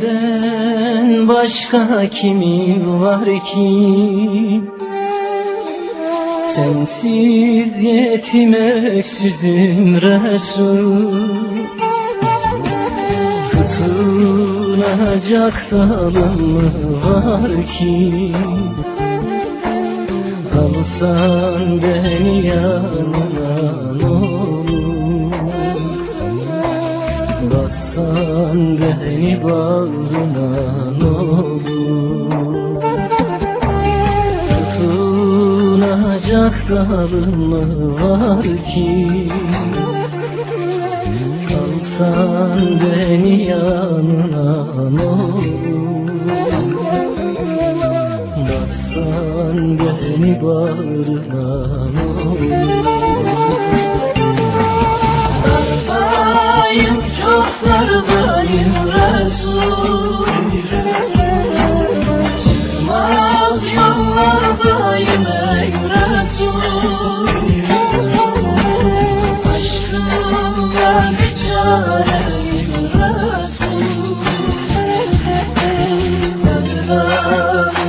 Senden başka kimin var ki? Sensiz yetim öksüzüm Resul. Tutunacak dalım mı var ki? Alsan beni yanına ne Bassan beni bağrına ne olur. Tutunacak dalım mı var ki? Alsan beni yanına ne olur. Bassan beni bağrına ne olur Aşkımda bir çare görürsün Sevdalıyım